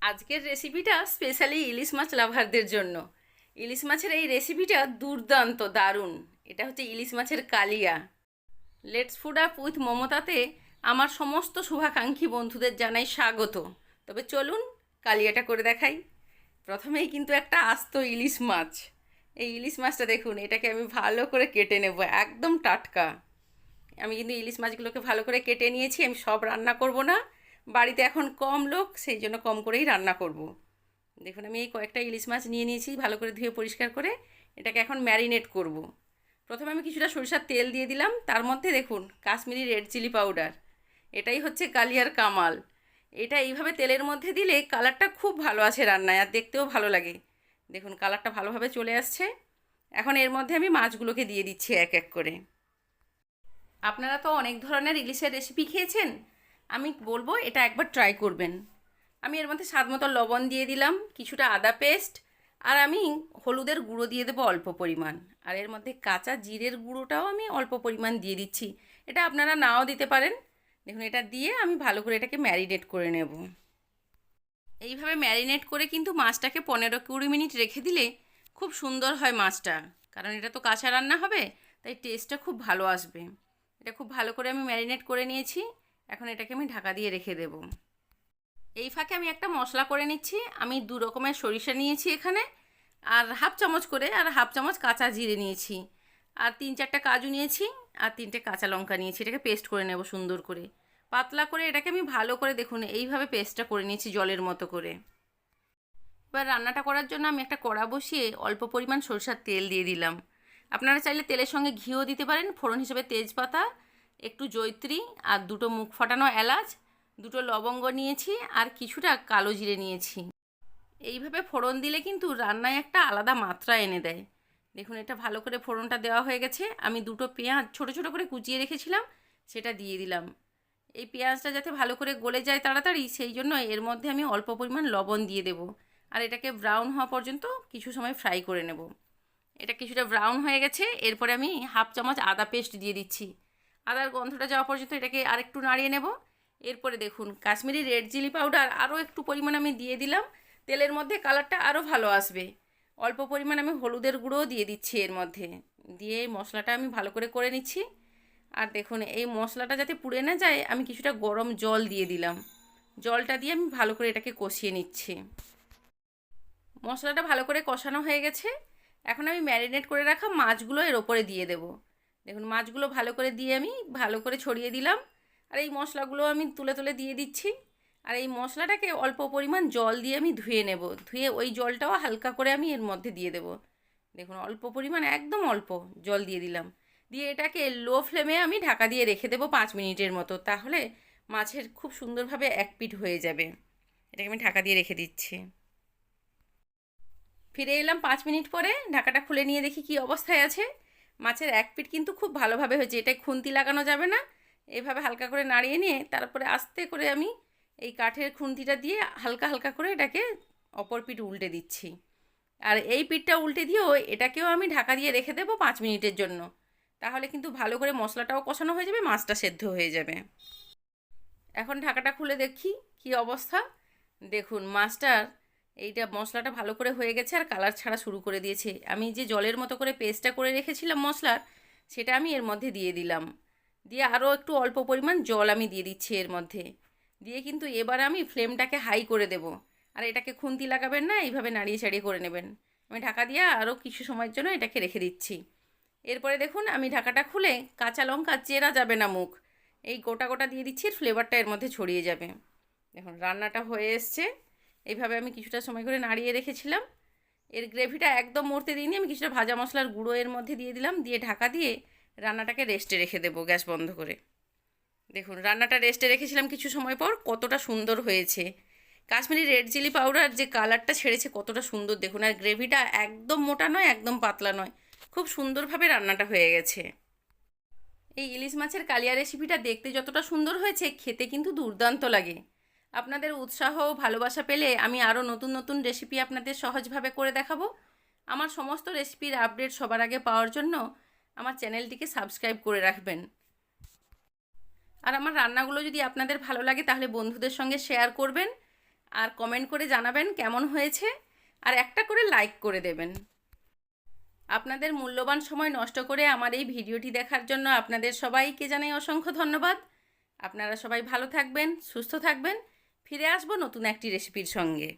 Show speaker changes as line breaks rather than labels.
আজকের রেসিপিটা স্পেশালি ইলিশ মাছ লাভারদের জন্য। ইলিশ মাছের এই রেসিপিটা দুর্দান্ত, দারুণ। এটা হচ্ছে ইলিশ মাছের কালিয়া। লেটস ফুড আপ উইথ মমতাতে আমার সমস্ত শুভাকাঙ্ক্ষী বন্ধুদের জানাই স্বাগত। তবে চলুন কালিয়াটা করে দেখাই। প্রথমেই কিন্তু একটা আস্ত ইলিশ মাছ। এই ইলিশ মাছটা দেখুন, এটাকে আমি ভালো করে কেটে নেব, একদম টাটকা। আমি কিন্তু ইলিশ মাছগুলোকে ভালো করে কেটে নিয়েছি, আমি সব রান্না করব না। বাড়িতে এখন কম লোক, সেই জন্য কম করেই রান্না করব। দেখুন, আমি এই কয়েকটা ইলিশ মাছ নিয়ে নিয়েছি, ভালো করে ধুয়ে পরিষ্কার করে এটাকে এখন ম্যারিনেট করব। প্রথমে আমি কিছুটা সরিষার তেল দিয়ে দিলাম, তার মধ্যে দেখুন, কাশ্মীরি রেড চিলি পাউডার। এটাই হচ্ছে কালিয়ার কামাল। এটা এইভাবে তেলের মধ্যে দিলে কালারটা খুব ভালো আছে রান্নায়, আর দেখতেও ভালো লাগে। দেখুন, কালারটা ভালোভাবে চলে আসছে। এখন এর মধ্যে আমি মাছগুলোকে দিয়ে দিচ্ছি এক এক করে। আপনারা তো অনেক ধরনের ইলিশের রেসিপি খেয়েছেন। আমি বলব এটা একবার ট্রাই করবেন। আমি এর মধ্যে স্বাদ মতো লবণ দিয়ে দিলাম, কিছুটা আদা পেস্ট আর আমি হলুদের গুঁড়ো দিয়ে দেবো অল্প পরিমাণ। আর এর মধ্যে কাঁচা জিরের গুঁড়োটাও আমি অল্প পরিমাণ দিয়ে দিচ্ছি। এটা আপনারা নাও দিতে পারেন। দেখুন, এটা দিয়ে আমি ভালো করে এটাকে ম্যারিনেট করে নেব। এইভাবে ম্যারিনেট করে কিন্তু মাছটাকে পনেরো কুড়ি মিনিট রেখে দিলে খুব সুন্দর হয় মাছটা। কারণ এটা তো কাঁচা রান্না হবে, তাই টেস্টটা খুব ভালো আসবে। এটা খুব ভালো করে আমি ম্যারিনেট করে নিয়েছি। এখন এটাকে আমি ঢাকা দিয়ে রেখে দেব। এই ফাঁকে আমি একটা মশলা করে নিচ্ছি, আমি দু রকমের সরিষা নিয়েছি এখানে, আর হাফ চামচ করে, আর হাফ চামচ কাঁচা জিরে নিয়েছি, আর তিন চারটা কাজু নিয়েছি, আর তিনটে কাঁচা লঙ্কা নিয়েছি, এটাকে পেস্ট করে নেব সুন্দর করে। পাতলা করে এটাকে আমি ভালো করে দেখুন, এইভাবে পেস্টটা করে নিয়েছি জলের মতো করে। এবার রান্নাটা করার জন্য আমি একটা কড়া বসিয়ে অল্প পরিমাণ সরষার তেল দিয়ে দিলাম। আপনারা চাইলে তেলের সঙ্গে ঘিও দিতে পারেন, ফোড়ন হিসেবে তেজপাতা একটু জৈত্রী আর দুটো মুখ ফাটানো এলাচ, দুটো লবঙ্গ নিয়েছি আর কিছুটা কালো জিরে নিয়েছি। এইভাবে ফোড়ন দিলে কিন্তু রান্নায় একটা আলাদা মাত্রা এনে দেয়। দেখুন, এটা ভালো করে ফোড়নটা দেওয়া হয়ে গেছে। আমি দুটো পেঁয়াজ ছোট ছোট করে কুচিয়ে রেখেছিলাম, সেটা দিয়ে দিলাম। এই পেঁয়াজটা যাতে ভালো করে গলে যায় তাড়াতাড়ি, সেই জন্য এর মধ্যে আমি অল্প পরিমাণ লবণ দিয়ে দেবো। আর এটাকে ব্রাউন হওয়া পর্যন্ত কিছু সময় ফ্রাই করে নেব। এটা কিছুটা ব্রাউন হয়ে গেছে, এরপরে আমি হাফ চামচ আদা পেস্ট দিয়ে দিচ্ছি। আদার গন্ধটা যাওয়া পর্যন্ত এটাকে আরেকটু নাড়িয়ে নেব। এরপরে দেখুন, কাশ্মীরি রেড চিলি পাউডার আরও একটু পরিমাণ আমি দিয়ে দিলাম। তেলের মধ্যে কালারটা আরও ভালো আসবে। অল্প পরিমাণ আমি হলুদের গুঁড়োও দিয়ে দিচ্ছি এর মধ্যে। দিয়ে মশলাটা আমি ভালো করে করে নিচ্ছি। আর দেখুন, এই মশলাটা যাতে পুড়ে না যায়, আমি কিছুটা গরম জল দিয়ে দিলাম। জলটা দিয়ে আমি ভালো করে এটাকে কষিয়ে নিচ্ছি। মশলাটা ভালো করে কষানো হয়ে গেছে। এখন আমি ম্যারিনেট করে রাখা মাছগুলো এর ওপরে দিয়ে দেব। দেখুন, মাছগুলো ভালো করে দিয়ে আমি ভালো করে ছড়িয়ে দিলাম। আর এই মশলাগুলো আমি তুলে তুলে দিয়ে দিচ্ছি। আর এই মশলাটাকে অল্প পরিমাণ জল দিয়ে আমি ধুয়ে নেব। ধুয়ে ওই জলটাও হালকা করে আমি এর মধ্যে দিয়ে দেব। দেখুন, অল্প পরিমাণ, একদম অল্প জল দিয়ে দিলাম। দিয়ে এটাকে লো ফ্লেমে আমি ঢাকা দিয়ে রেখে দেবো পাঁচ মিনিটের মতো। তাহলে মাছের খুব সুন্দরভাবে এক পিঠ হয়ে যাবে। এটাকে আমি ঢাকা দিয়ে রেখে দিচ্ছি। ফিরে এলাম পাঁচ মিনিট পরে। ঢাকাটা খুলে নিয়ে দেখি কি অবস্থায় আছে। মাছের এক পিঠ কিন্তু খুব ভালোভাবে হয়েছে এটাই খুন্তি লাগানো যাবে না। এভাবে হালকা করে নাড়িয়ে নিয়ে তারপরে আস্তে করে আমি এই কাঠের খুন্তিটা দিয়ে হালকা হালকা করে এটাকে অপর পিঠ উল্টে দিচ্ছি। আর এই পিঠটা উল্টে দিয়েও এটাকেও আমি ঢাকা দিয়ে রেখে দেবো পাঁচ মিনিটের জন্য। তাহলে কিন্তু ভালো করে মশলাটাও কষানো হয়ে যাবে, মাছটা সেদ্ধ হয়ে যাবে। এখন ঢাকাটা খুলে দেখি কি অবস্থা। দেখুন, মাছটার এইটা মশলাটা ভালো করে হয়ে গেছে আর কালার ছাড়া শুরু করে দিয়েছে। আমি যে জলের মতো করে পেস্টটা করে রেখেছিলাম মশলার, সেটা আমি এর মধ্যে দিয়ে দিলাম। দিয়ে আরও একটু অল্প পরিমাণ জল আমি দিয়ে দিচ্ছি এর মধ্যে। দিয়ে কিন্তু এবার আমি ফ্লেমটাকে হাই করে দেব। আর এটাকে খুন্তি লাগাবেন না, এইভাবে নাড়িয়ে চাড়িয়ে করে নেবেন। আমি ঢাকা দিয়ে আরও কিছু সময়ের জন্য এটাকে রেখে দিচ্ছি। এরপরে দেখুন, আমি ঢাকাটা খুলে কাঁচা লঙ্কা চেরা যাবে না মুখ। এই গোটা গোটা দিয়ে দিচ্ছি ফ্লেভারটা এর মধ্যে ছড়িয়ে যাবে। দেখুন, রান্নাটা হয়ে এসছে। এইভাবে আমি কিছুটা সময় করে নাড়িয়ে রেখেছিলাম। এর গ্রেভিটা একদম মরতে দিইনি, আমি কিছুটা ভাজা মশলার গুঁড়ো এর মধ্যে দিয়ে দিলাম, দিয়ে ঢাকা দিয়ে রান্নাটাকে রেস্টে রেখে দেবো গ্যাস বন্ধ করে। দেখুন, রান্নাটা রেস্টে রেখেছিলাম কিছু সময় পর, কতটা সুন্দর হয়েছে। কাশ্মীরি রেড চিলি পাউডার যে কালারটা ছেড়েছে কতটা সুন্দর, দেখুন, আর গ্রেভিটা একদম মোটা নয়, একদম পাতলা নয়, খুব সুন্দরভাবে রান্নাটা হয়ে গেছে। এই ইলিশ মাছের কালিয়া রেসিপিটা দেখতে যতটা সুন্দর হয়েছে, খেতে কিন্তু দুর্দান্ত লাগে। আপনাদের উৎসাহ ও ভালোবাসা পেলে আমি আরও নতুন নতুন রেসিপি আপনাদের সহজভাবে করে দেখাবো। আমার সমস্ত রেসিপির আপডেট সবার আগে পাওয়ার জন্য আমার চ্যানেলটিকে সাবস্ক্রাইব করে রাখবেন। আর আমার রান্নাগুলো যদি আপনাদের ভালো লাগে তাহলে বন্ধুদের সঙ্গে শেয়ার করবেন আর কমেন্ট করে জানাবেন কেমন হয়েছে আর একটা করে লাইক করে দেবেন। আপনাদের মূল্যবান সময় নষ্ট করে আমার এই ভিডিওটি দেখার জন্য আপনাদের সবাইকে জানাই অসংখ্য ধন্যবাদ। আপনারা সবাই ভালো থাকবেন, সুস্থ থাকবেন। ফিরে আসব নতুন একটি রেসিপির সঙ্গে।